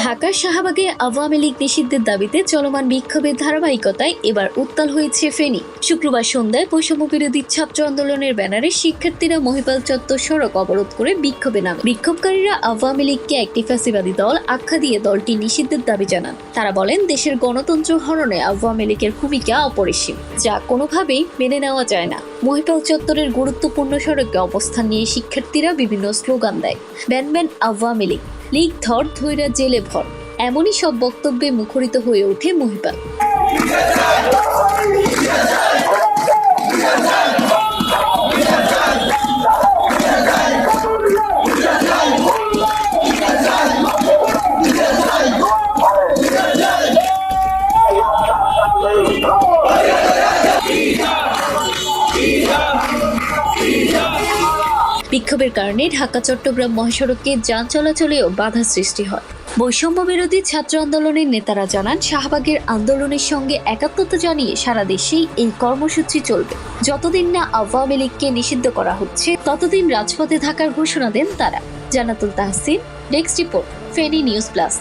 ঢাকার শাহবাগে আওয়ামী লীগ নিষিদ্ধের দাবিতে চলমান বিক্ষোভের ধারাবাহিকতায় এবার উত্তাল হয়েছে ফেনী। শুক্রবার সন্ধ্যায় বৈষম্য বিরোধী ছাত্র আন্দোলনের ব্যানারে শিক্ষার্থীরা মহিপাল চত্বর সড়ক অবরোধ করে বিক্ষোভে নামে। বিক্ষোভকারীরা আওয়ামী লীগকে একটি ফ্যাসিবাদী দল আখ্যা দিয়ে দলটি নিষিদ্ধের দাবি জানান। তারা বলেন, দেশের গণতন্ত্র হরণে আওয়ামী লীগের ভূমিকা অপরিসীম, যা কোনোভাবেই মেনে নেওয়া যায় না। মহিপাল চত্বরের গুরুত্বপূর্ণ সড়কে অবস্থান নিয়ে শিক্ষার্থীরা বিভিন্ন স্লোগান দেয়। Ban ban Awami League. League ধর ধৈরা জেলে ভর এমনই সব বক্তব্যে মুখরিত হয়ে ওঠে মহিপাল বিক্ষোভের কারণে ঢাকা, চট্টগ্রাম মহাসড়কে যান চলাচলেও বাধা সৃষ্টি হয়। বৈষম্য বিরোধী ছাত্র আন্দোলনের নেতারা জানান, শাহবাগের আন্দোলনের সঙ্গে একাত্মতা জানিয়ে সারা দেশেই এই কর্মসূচি চলবে। যতদিন না আওয়ামী লীগকে নিষিদ্ধ করা হচ্ছে, ততদিন রাজপথে থাকার ঘোষণা দেন তারা। Jannatul Tahsin, desk report, Feni news plus.